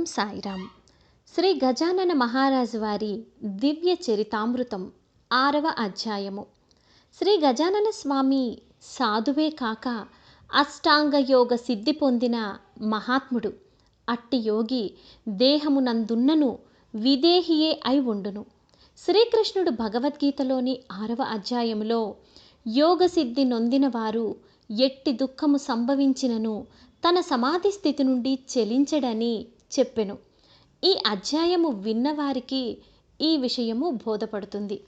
ఓం సాయిరామ్. శ్రీ గజానన మహారాజు వారి దివ్య చరితామృతం ఆరవ అధ్యాయము. శ్రీ గజానన స్వామి సాధువే కాక అష్టాంగ యోగ సిద్ధి పొందిన మహాత్ముడు. అట్టి యోగి దేహమునందున్నను విదేహియే అయి ఉండును. శ్రీకృష్ణుడు భగవద్గీతలోని ఆరవ అధ్యాయములో యోగ సిద్ధి నొందిన వారు ఎట్టి దుఃఖము సంభవించినను తన సమాధి స్థితి నుండి చెలించడని చెప్పెను. ఈ అధ్యాయము విన్నవారికి ఈ విషయము బోధపడుతుంది.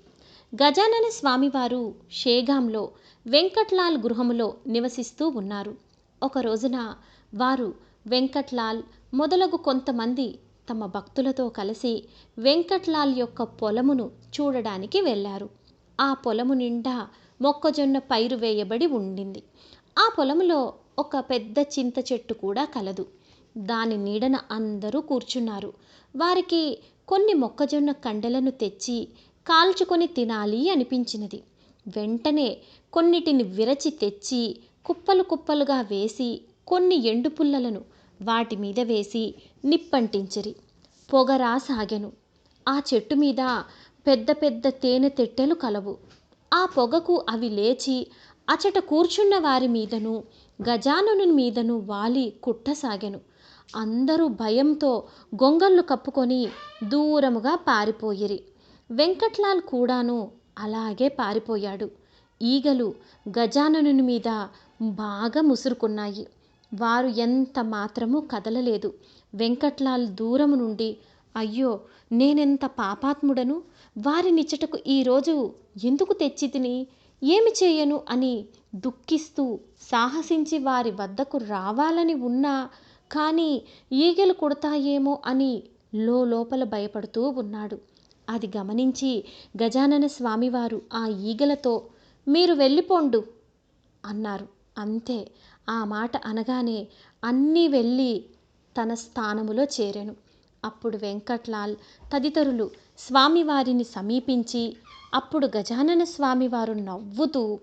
గజానన స్వామివారు షేగాంలో వెంకట్లాల్ గృహములో నివసిస్తూ ఉన్నారు. ఒక రోజున వారు వెంకట్లాల్ మొదలగు కొంతమంది తమ భక్తులతో కలిసి వెంకట్లాల్ యొక్క పొలమును చూడడానికి వెళ్ళారు. ఆ పొలము నిండా మొక్కజొన్న పైరు వేయబడి ఉండింది. ఆ పొలములో ఒక పెద్ద చింత చెట్టు కూడా కలదు. దాని నీడన అందరూ కూర్చున్నారు. వారికి కొన్ని మొక్కజొన్న కండలను తెచ్చి కాల్చుకొని తినాలి అనిపించినది. వెంటనే కొన్నిటిని విరచి తెచ్చి కుప్పలు కుప్పలుగా వేసి కొన్ని ఎండు పుల్లలను వాటి మీద వేసి నిప్పంటించిరి. పొగరాసాగెను ఆ చెట్టు మీద పెద్ద పెద్ద తేనె తెట్టెలు కలవు. ఆ పొగకు అవి లేచి అచట కూర్చున్న వారి మీదను గజానుని మీదను వాలి కుట్టసాగెను అందరూ భయంతో గొంగళ్ళు కప్పుకొని దూరముగా పారిపోయిరి. వెంకట్లాల్ కూడాను అలాగే పారిపోయాడు. ఈగలు గజాననుని మీద బాగా ముసురుకున్నాయి. వారు ఎంత మాత్రమూ కదలలేదు. వెంకట్లాల్ దూరము నుండి అయ్యో నేనెంత పాపాత్ముడను? వారి నిచ్చటకు ఈరోజు ఎందుకు తెచ్చి తిని ఏమి చేయను? అని దుఃఖిస్తూ సాహసించి వారి వద్దకు రావాలని ఉన్నా కానీ ఈగలు కుడతాయేమో అని లోపల భయపడుతూ ఉన్నాడు. అది గమనించి గజానన స్వామివారు ఆ ఈగలతో మీరు వెళ్ళిపోండు అన్నారు. అంతే. ఆ మాట అనగానే అన్నీ వెళ్ళి తన స్థానములో చేరెను. అప్పుడు వెంకట్లాల్ తదితరులు స్వామివారిని సమీపించి అప్పుడు గజానన స్వామివారు నవ్వుతూ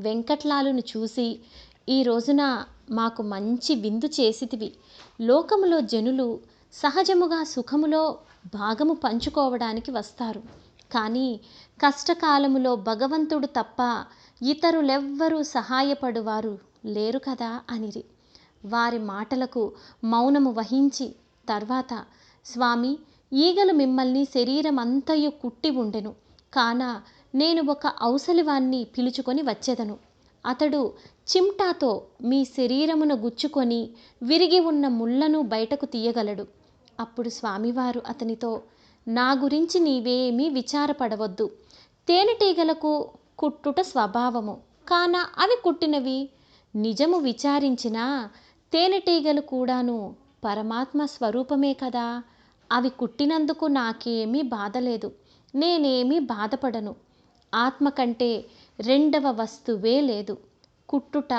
వెంకట్లాలును చూసి ఈ రోజున మాకు మంచి విందు చేసితివి. లోకములో జనులు సహజముగా సుఖములో భాగము పంచుకోవడానికి వస్తారు. కానీ కష్టకాలములో భగవంతుడు తప్ప ఇతరులెవ్వరూ సహాయపడువారు లేరు కదా అనిరి. వారి మాటలకు మౌనము వహించి తర్వాత స్వామి ఈగలు మిమ్మల్ని శరీరమంతయు కుట్టి ఉండెను. కాన నేను ఒక ఔసలివాన్ని పిలుచుకొని వచ్చేదను. అతడు చిమ్టాతో మీ శరీరమున గుచ్చుకొని విరిగి ఉన్న ముళ్ళను బయటకు తీయగలడు. అప్పుడు స్వామివారు అతనితో నా గురించి నీవేమీ విచారపడవద్దు. తేనెటీగలకు కుట్టుట స్వభావము. కాన అవి కుట్టినవి? నిజము విచారించినా తేనెటీగలు కూడాను పరమాత్మ స్వరూపమే కదా. అవి కుట్టినందుకు నాకేమీ బాధలేదు నేనేమీ బాధపడను. ఆత్మ కంటే రెండవ వస్తువే లేదు. కుట్టుట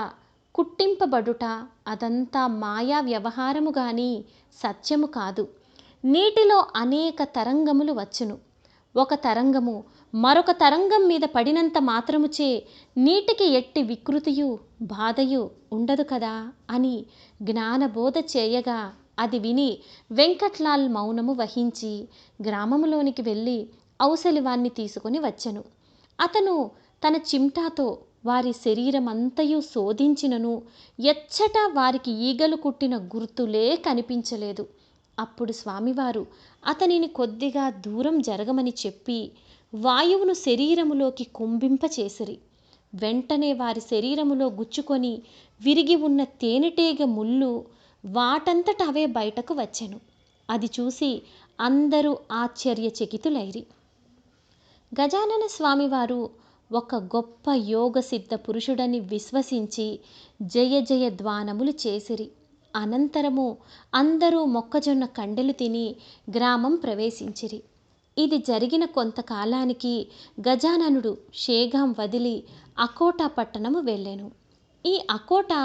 కుట్టింపబడుట అదంతా మాయా వ్యవహారము గాని సత్యము కాదు. నీటిలో అనేక తరంగములు వచ్చును. ఒక తరంగము మరొక తరంగం మీద పడినంత మాత్రముచే నీటికి ఎట్టి వికృతియు బాధయు ఉండదు కదా అని జ్ఞానబోధ చేయగా అది విని వెంకట్లాల్ మౌనము వహించి గ్రామములోనికి వెళ్ళి ఔసలివాన్ని తీసుకొని వచ్చెను. అతను తన చిమ్టాతో వారి శరీరమంతయు శోధించినను ఎచ్చట వారికి ఈగలు కుట్టిన గుర్తులే కనిపించలేదు. అప్పుడు స్వామివారు అతనిని కొద్దిగా దూరం జరగమని చెప్పి వాయువును శరీరములోకి కుంభింపచేసిరి. వెంటనే వారి శరీరములో గుచ్చుకొని విరిగి ఉన్న తేనెటీగ ముళ్ళు వాటంతట అవే బయటకు వచ్చెను. అది చూసి అందరూ ఆశ్చర్యచకితులైరి. గజానన స్వామివారు ఒక గొప్ప యోగ సిద్ధ పురుషుడని విశ్వసించి జయ జయ ధ్వానములు చేసిరి. అనంతరము అందరూ మొక్కజొన్న కండెలు తిని గ్రామం ప్రవేశించిరి. ఇది జరిగిన కొంతకాలానికి గజాననుడు షేగాం వదిలి అకోటా పట్టణము వెళ్ళాను. ఈ అకోటా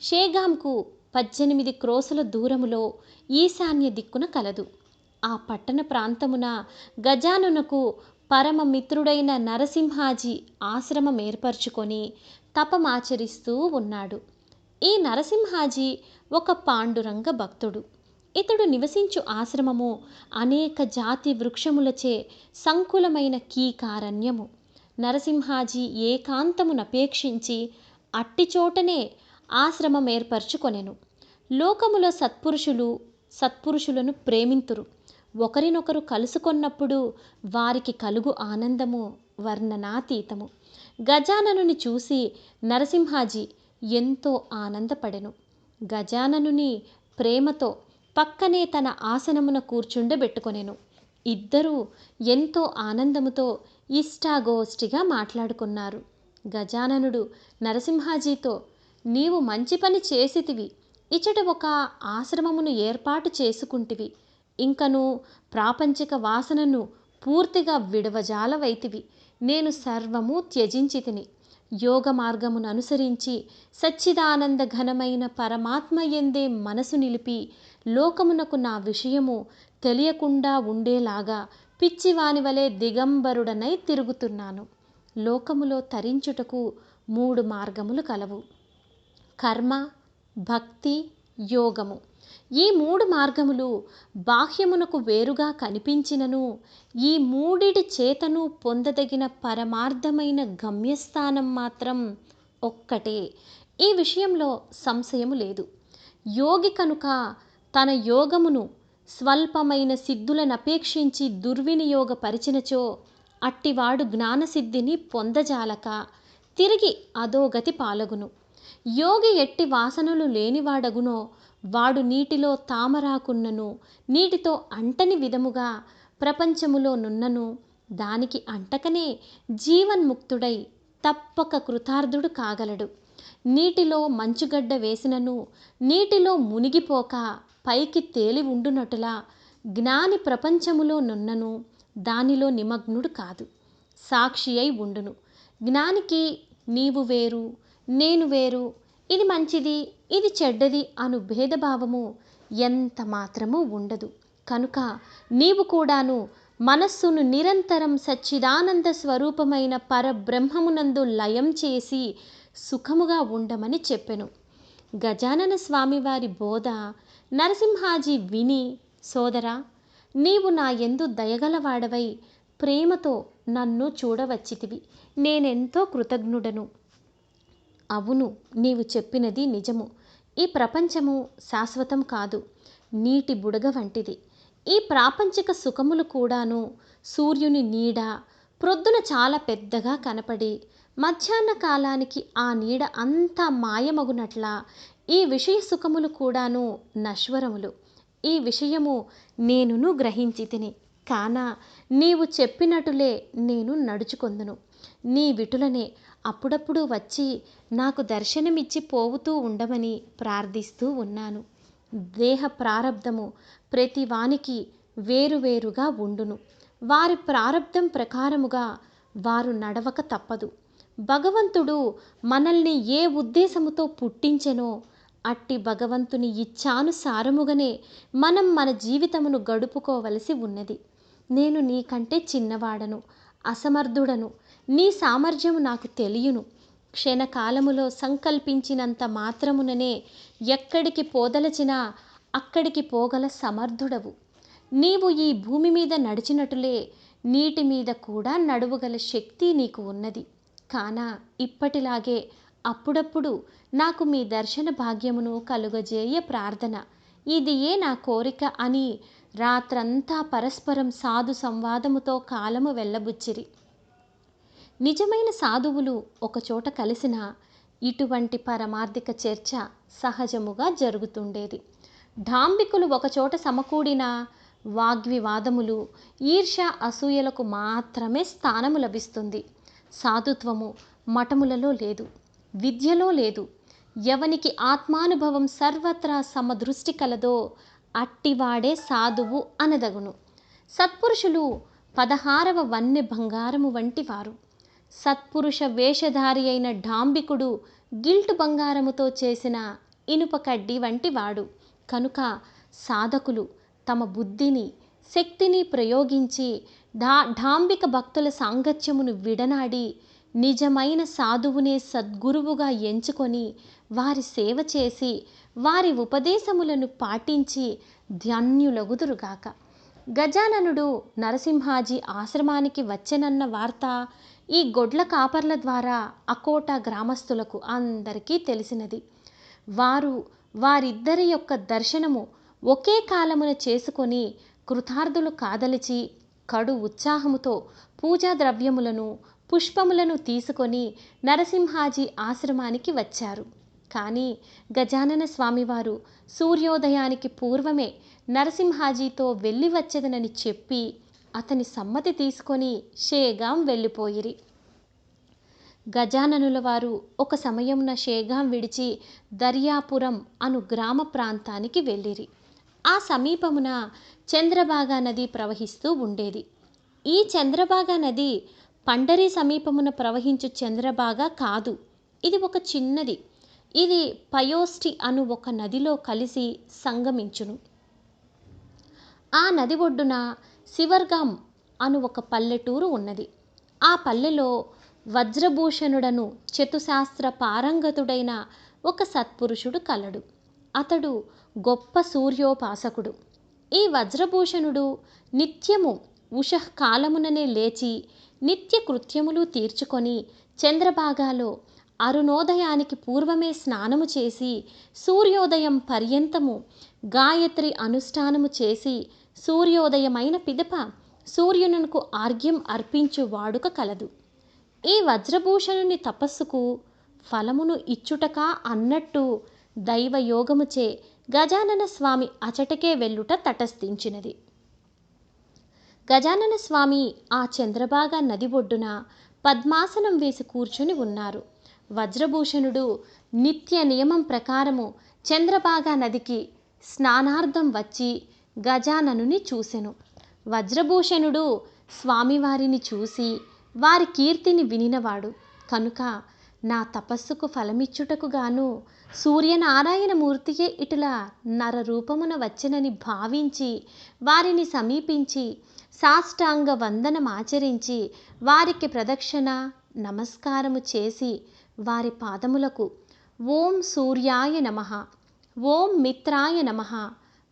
షేగాంకు పద్దెనిమిది క్రోసుల దూరములో ఈశాన్య దిక్కున కలదు. ఆ పట్టణ ప్రాంతమున గజానునకు పరమ మిత్రుడైన నరసింహాజీ ఆశ్రమం ఏర్పరచుకొని తపమాచరిస్తూ ఉన్నాడు. ఈ నరసింహాజీ ఒక పాండురంగ భక్తుడు. ఇతడు నివసించు ఆశ్రమము అనేక జాతి వృక్షములచే సంకులమైన కీకారణ్యము. నరసింహాజీ ఏకాంతమునపేక్షించి అట్టి చోటనే ఆశ్రమం ఏర్పరచుకొనెను. లోకములో సత్పురుషులు సత్పురుషులను ప్రేమింతురు. ఒకరినొకరు కలుసుకొన్నప్పుడు వారికి కలుగు ఆనందము వర్ణనాతీతము. గజాననుని చూసి నరసింహాజీ ఎంతో ఆనందపడెను. గజాననుని ప్రేమతో పక్కనే తన ఆసనమున కూర్చుండబెట్టుకొనెను. ఇద్దరూ ఎంతో ఆనందముతో ఇష్టాగోష్ఠిగా మాట్లాడుకున్నారు. గజాననుడు నరసింహాజీతో నీవు మంచి పని చేసితివి. ఇచట ఒక ఆశ్రమమును ఏర్పాటు చేసుకుంటివి. ఇంకను ప్రాపంచిక వాసనను పూర్తిగా విడవజాలవైతివి. నేను సర్వము త్యజించి తిని యోగ మార్గమును అనుసరించి సచ్చిదానంద ఘనమైన పరమాత్మ ఎందే మనసు నిలిపి లోకమునకు నా విషయము తెలియకుండా ఉండేలాగా పిచ్చివాని వలె దిగంబరుడనై తిరుగుతున్నాను. లోకములో తరించుటకు మూడు మార్గములు కలవు. కర్మ భక్తి యోగము. ఈ మూడు మార్గములు బాహ్యమునకు వేరుగా కనిపించినను. ఈ మూడిటి చేతను పొందదగిన పరమార్థమైన గమ్యస్థానం మాత్రం ఒక్కటే. ఈ విషయంలో సంశయము లేదు. యోగి కనుక తన యోగమును స్వల్పమైన సిద్ధులనపేక్షించి దుర్వినియోగపరిచినచో అట్టివాడు జ్ఞానసిద్ధిని పొందజాలక తిరిగి అధోగతి పాలగును. యోగి ఎట్టి వాసనలు లేనివాడగునో వాడు నీటిలో తామరాకున్నను నీటితో అంటని విధముగా ప్రపంచములో నున్నను. దానికి అంటకనే జీవన్ముక్తుడై తప్పక కృతార్థుడు కాగలడు. నీటిలో మంచుగడ్డ వేసినను నీటిలో మునిగిపోక పైకి తేలి ఉండునటులా జ్ఞాని ప్రపంచములో నున్నను దానిలో నిమగ్నుడు కాదు. సాక్షి అయి ఉండును. జ్ఞానికి నీవు వేరు నేను వేరు ఇది మంచిది ఇది చెడ్డది అను భేదభావము ఎంత మాత్రము ఉండదు. కనుక నీవు కూడాను మనస్సును నిరంతరం సచ్చిదానంద స్వరూపమైన పరబ్రహ్మమునందు లయం చేసి సుఖముగా ఉండమని చెప్పెను. గజానన స్వామివారి బోధ నరసింహాజీ విని సోదరా నీవు నా ఎందు దయగలవాడవై ప్రేమతో నన్ను చూడవచ్చితివి. నేనెంతో కృతజ్ఞుడను. అవును నీవు చెప్పినది నిజము. ఈ ప్రపంచము శాశ్వతం కాదు నీటి బుడగ వంటిది. ఈ ప్రాపంచిక సుఖములు కూడాను సూర్యుని నీడ ప్రొద్దున చాలా పెద్దగా కనపడి మధ్యాహ్న కాలానికి ఆ నీడ అంతా మాయమగునట్లా ఈ విషయ సుఖములు కూడాను నశ్వరములు. ఈ విషయము నేనును గ్రహించి తిని కాన నీవు చెప్పినటులే నేను నడుచుకొందును. నీ విటులనే అప్పుడప్పుడు వచ్చి నాకు దర్శనమిచ్చి పోవుతూ ఉండమని ప్రార్థిస్తూ ఉన్నాను. దేహ ప్రారబ్ధము ప్రతి వానికి వేరువేరుగా ఉండును. వారి ప్రారబ్ధం ప్రకారముగా వారు నడవక తప్పదు. భగవంతుడు మనల్ని ఏ ఉద్దేశముతో పుట్టించెనో అట్టి భగవంతుని ఇచ్చానుసారముగానే మనం మన జీవితమును గడుపుకోవలసి ఉన్నది. నేను నీకంటే చిన్నవాడను అసమర్థుడను నీ సామర్థ్యము నాకు తెలియను. క్షణకాలములో సంకల్పించినంత మాత్రముననే ఎక్కడికి పోదలచినా అక్కడికి పోగల సమర్థుడవు. నీవు ఈ భూమి మీద నడిచినట్లే నీటి మీద కూడా నడువగల శక్తి నీకు ఉన్నది. కాన ఇప్పటిలాగే అప్పుడప్పుడు నాకు మీ దర్శన భాగ్యమును కలుగజేయ ప్రార్థన. ఇది ఏ నా కోరిక అని రాత్రంతా పరస్పరం సాధు సంవాదముతో కాలము వెళ్ళబుచ్చిరి. నిజమైన సాధువులు ఒకచోట కలిసిన ఇటువంటి పరమార్థిక చర్చ సహజముగా జరుగుతుండేది. డాంబికులు ఒకచోట సమకూడిన వాగ్వివాదములు ఈర్ష అసూయలకు మాత్రమే స్థానము లభిస్తుంది. సాధుత్వము మఠములలో లేదు విద్యలో లేదు. ఎవనికి ఆత్మానుభవం సర్వత్రా సమదృష్టి కలదో అట్టివాడే సాధువు అనదగును. సత్పురుషులు పదహారవ వన్నె బంగారము వంటి వారు. సత్పురుష వేషధారి అయిన డాంబికుడు గిల్టు బంగారముతో చేసిన ఇనుప కడ్డి వంటి వాడు. కనుక సాధకులు తమ బుద్ధిని శక్తిని ప్రయోగించి ఢా ఢాంబిక భక్తుల సాంగత్యమును విడనాడి నిజమైన సాధువునే సద్గురువుగా ఎంచుకొని వారి సేవ చేసి వారి ఉపదేశములను పాటించి ధన్యులగుదురుగాక గజాననుడు నరసింహాజీ ఆశ్రమానికి వచ్చెనన్న వార్త ఈ గొడ్ల కాపర్ల ద్వారా అకోట గ్రామస్తులకు అందరికీ తెలిసినది. వారు వారిద్దరి యొక్క దర్శనము ఒకే కాలమున చేసుకొని కృతార్థులు కాదలిచి కడు ఉత్సాహముతో పూజా ద్రవ్యములను పుష్పములను తీసుకొని నరసింహాజీ ఆశ్రమానికి వచ్చారు. కానీ గజానన స్వామివారు సూర్యోదయానికి పూర్వమే నరసింహాజీతో వెళ్ళి వచ్చేదనని చెప్పి అతని సమ్మతి తీసుకొని షేగాం వెళ్ళిపోయిరి. గజాననుల వారు ఒక సమయమున షేగాం విడిచి దర్యాపురం అను గ్రామ ప్రాంతానికి వెళ్ళిరి. ఆ సమీపమున చంద్రబాగా నది ప్రవహిస్తూ ఉండేది. ఈ చంద్రబాగా నది పండరి సమీపమున ప్రవహించు చంద్రభాగా కాదు. ఇది ఒక చిన్నది. ఇది పయోస్టి అను ఒక నదిలో కలిసి సంగమించును. ఆ నది ఒడ్డున శివర్గాం అను ఒక పల్లెటూరు ఉన్నది. ఆ పల్లెలో వజ్రభూషణుడను చతుశాస్త్ర పారంగతుడైన ఒక సత్పురుషుడు కలడు. అతడు గొప్ప సూర్యోపాసకుడు. ఈ వజ్రభూషణుడు నిత్యము ఉషఃకాలముననే లేచి నిత్య కృత్యములు తీర్చుకొని చంద్రభాగాలో అరుణోదయానికి పూర్వమే స్నానము చేసి సూర్యోదయం పర్యంతము గాయత్రి అనుష్ఠానము చేసి సూర్యోదయమైన పిదప సూర్యునకు ఆర్ఘ్యం అర్పించు వాడుక కలదు. ఈ వజ్రభూషణుని తపస్సుకు ఫలమును ఇచ్చుటకా అన్నట్టు దైవయోగముచే గజానన స్వామి అచటకే వెళ్ళుట తటస్థించినది. గజానన స్వామి ఆ చంద్రభాగ నది ఒడ్డున పద్మాసనం వేసి కూర్చుని ఉన్నారు. వజ్రభూషణుడు నిత్య నియమం ప్రకారము చంద్రభాగా నదికి స్నానార్థం వచ్చి గజాననుని చూసెను. వజ్రభూషణుడు స్వామివారిని చూసి వారి కీర్తిని వినినవాడు. కనుక నా తపస్సుకు ఫలమిచ్చుటకు గాను సూర్యనారాయణమూర్తియే ఇటులా నరరూపమున వచ్చెనని భావించి వారిని సమీపించి సాష్టాంగ వందనమాచరించి వారికి ప్రదక్షిణ నమస్కారము చేసి వారి పాదములకు ఓం సూర్యాయ నమ ఓం మిత్రాయ నమ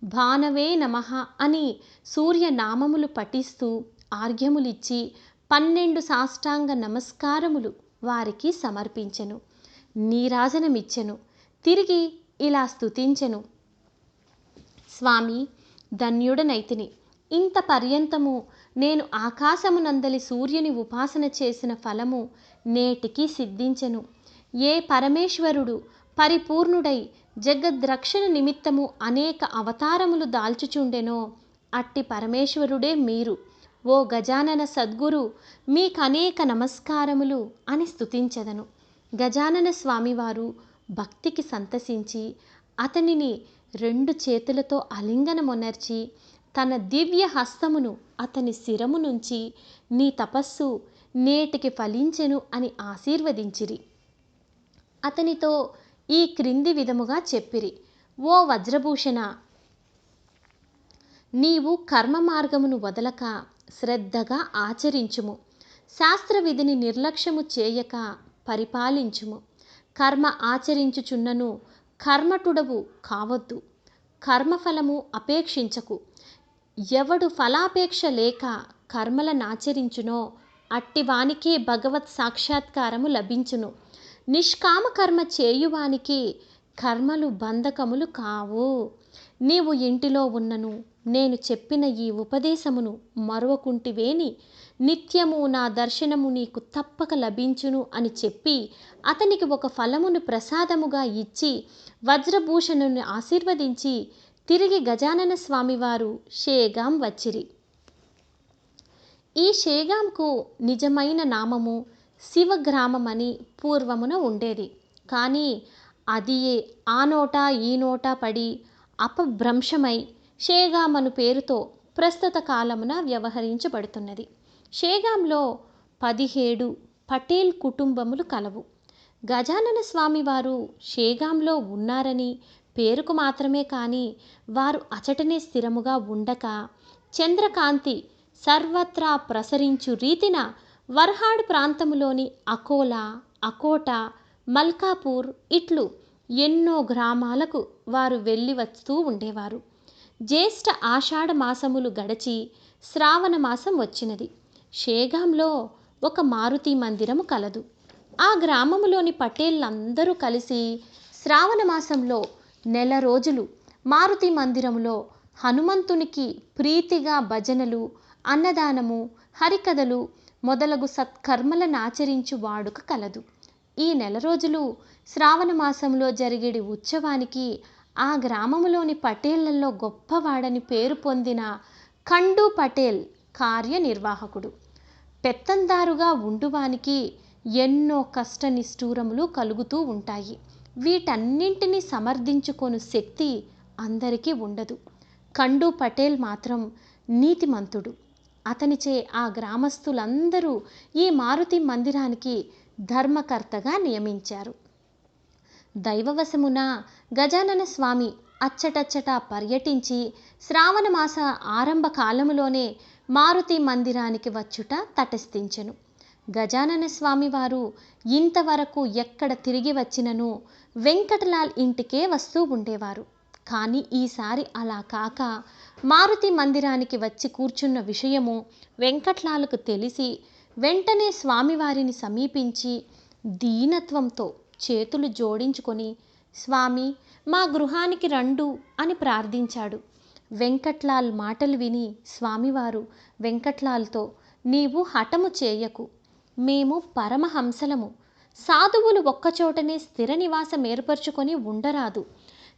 భానవే నమ అని సూర్యనామములు పఠిస్తూ ఆర్ఘ్యములిచ్చి పన్నెండు సాష్టాంగ నమస్కారములు వారికి సమర్పించెను. నీరాజనమిచ్చెను. తిరిగి ఇలా స్తుతించెను. స్వామి ధన్యుడనైతిని. ఇంత పర్యంతము నేను ఆకాశమునందలి సూర్యుని ఉపాసన చేసిన ఫలము నేటికి సిద్ధించెను. ఏ పరమేశ్వరుడు పరిపూర్ణుడై జగద్రక్షణ నిమిత్తము అనేక అవతారములు దాల్చుచుండెనో అట్టి పరమేశ్వరుడే మీరు. ఓ గజానన సద్గురు మీకనేక నమస్కారములు అని స్థుతించదను గజానన స్వామివారు భక్తికి సంతసించి అతనిని రెండు చేతులతో అలింగనమొనర్చి తన దివ్య హస్తమును అతని శిరము నుంచి నీ తపస్సు నేటికి ఫలించెను అని ఆశీర్వదించిరి. అతనితో ఈ క్రింది విధముగా చెప్పిరి. ఓ వజ్రభూషణ! నీవు కర్మ మార్గమును వదలక శ్రద్ధగా ఆచరించుము. శాస్త్ర విధిని నిర్లక్ష్యము చేయక పరిపాలించుము. కర్మ ఆచరించుచున్నను కర్మటుడవు కావద్దు. కర్మఫలము అపేక్షించకు. ఎవడు ఫలాపేక్ష లేక కర్మలనాచరించునో అట్టివానికే భగవత్ సాక్షాత్కారము లభించును. నిష్కామకర్మ చేయువానికి కర్మలు బంధకములు కావు. నీవు ఇంటిలో ఉన్నను నేను చెప్పిన ఈ ఉపదేశమును మరువకుంటివేని నిత్యము నా దర్శనము నీకు తప్పక లభించును అని చెప్పి అతనికి ఒక ఫలమును ప్రసాదముగా ఇచ్చి వజ్రభూషణుని ఆశీర్వదించి తిరిగి గజానన స్వామివారు షేగాం వచ్చిరి. ఈ షేగాంకు నిజమైన నామము శివగ్రామమని పూర్వమున ఉండేది. కానీ అది ఆ నోట ఈ నోట పడి అపభ్రంశమై షేగామను పేరుతో ప్రస్తుత కాలమున వ్యవహరించబడుతున్నది. షేగాంలో పదిహేడు పటేల్ కుటుంబములు కలవు. గజానన స్వామివారు షేగాంలో ఉన్నారని పేరుకు మాత్రమే కానీ వారు అచటనే స్థిరముగా ఉండక చంద్రకాంతి సర్వత్రా ప్రసరించు రీతిన వర్హాడ్ ప్రాంతములోని అకోలా అకోట మల్కాపూర్ ఇట్లు ఎన్నో గ్రామాలకు వారు వెళ్ళి వస్తూ ఉండేవారు. జ్యేష్ఠ ఆషాఢ మాసములు గడచి శ్రావణ మాసం వచ్చినది. షేగాంలో ఒక మారుతి మందిరము కలదు. ఆ గ్రామములోని పటేళ్ళందరూ కలిసి శ్రావణ మాసంలో నెల రోజులు మారుతి మందిరములో హనుమంతునికి ప్రీతిగా భజనలు అన్నదానము హరికథలు మొదలగు సత్కర్మలను ఆచరించు వాడుక కలదు. ఈ నెల రోజులు శ్రావణ మాసంలో జరిగేడి ఉత్సవానికి ఆ గ్రామములోని పటేళ్ళలో గొప్పవాడని పేరు పొందిన ఖండు పటేల్ కార్యనిర్వాహకుడు. పెత్తందారుగా ఉండువానికి ఎన్నో కష్ట నిష్ఠూరములు కలుగుతూ ఉంటాయి. వీటన్నింటినీ సమర్థించుకొను శక్తి అందరికీ ఉండదు. ఖండు పటేల్ మాత్రం నీతిమంతుడు. అతనిచే ఆ గ్రామస్తులందరూ ఈ మారుతి మందిరానికి ధర్మకర్తగా నియమించారు. దైవవశమున గజానన స్వామి అచ్చటచ్చట పర్యటించి శ్రావణమాస ఆరంభ కాలములోనే మారుతి మందిరానికి వచ్చుట తటస్థించెను. గజానన స్వామి వారు ఇంతవరకు ఎక్కడ తిరిగి వచ్చినను వెంకటలాల్ ఇంటికే వస్తూ ఉండేవారు. కానీ ఈసారి అలా కాక మారుతి మందిరానికి వచ్చి కూర్చున్న విషయము వెంకట్లాలకు తెలిసి వెంటనే స్వామివారిని సమీపించి దీనత్వంతో చేతులు జోడించుకొని స్వామి మా గృహానికి రండు అని ప్రార్థించాడు. వెంకట్లాల్ మాటలు విని స్వామివారు వెంకట్లాల్తో నీవు హఠము చేయకు. మేము పరమహంసలము. సాధువులు ఒక్కచోటనే స్థిర నివాసం ఏర్పరచుకొని ఉండరాదు.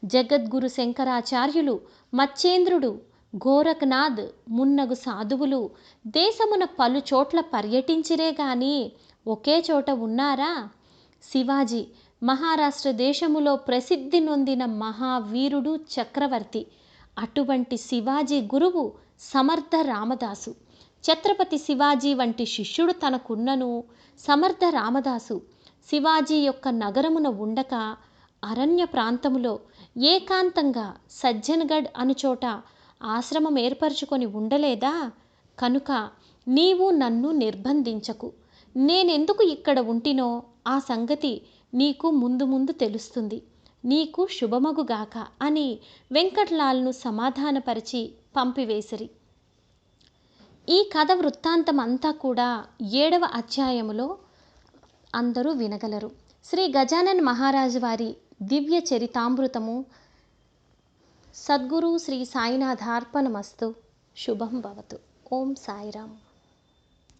జగద్గురు శంకరాచార్యులు మచ్చేంద్రుడు గోరఖనాథ్ మున్నగు సాధువులు దేశమున పలు చోట్ల పర్యటించిరే గాని ఒకే చోట ఉన్నారా? శివాజీ మహారాష్ట్ర దేశములో ప్రసిద్ధి నొందిన మహావీరుడు చక్రవర్తి. అటువంటి శివాజీ గురువు సమర్థ రామదాసు. ఛత్రపతి శివాజీ వంటి శిష్యుడు తనకున్నను సమర్థ రామదాసు. శివాజీ యొక్క నగరమున ఉండక అరణ్య ప్రాంతములో ఏకాంతంగా సజ్జన్గఢ్ అనుచోట ఆశ్రమం ఏర్పరచుకొని ఉండలేదా? కనుక నీవు నన్ను నిర్బంధించకు. నేనెందుకు ఇక్కడ ఉంటినో ఆ సంగతి నీకు ముందు ముందు తెలుస్తుంది. నీకు శుభమగుగాక అని వెంకట్లాల్ను సమాధానపరిచి పంపివేసిరి. ఈ కథ వృత్తాంతం అంతా కూడా ఏడవ అధ్యాయములో అందరూ వినగలరు. శ్రీ గజానన్ మహారాజు వారి దివ్య చరితామృతము. సద్గురు శ్రీ సాయినాథార్పణమస్తు. శుభం భవతు. ఓం సాయిరామ్.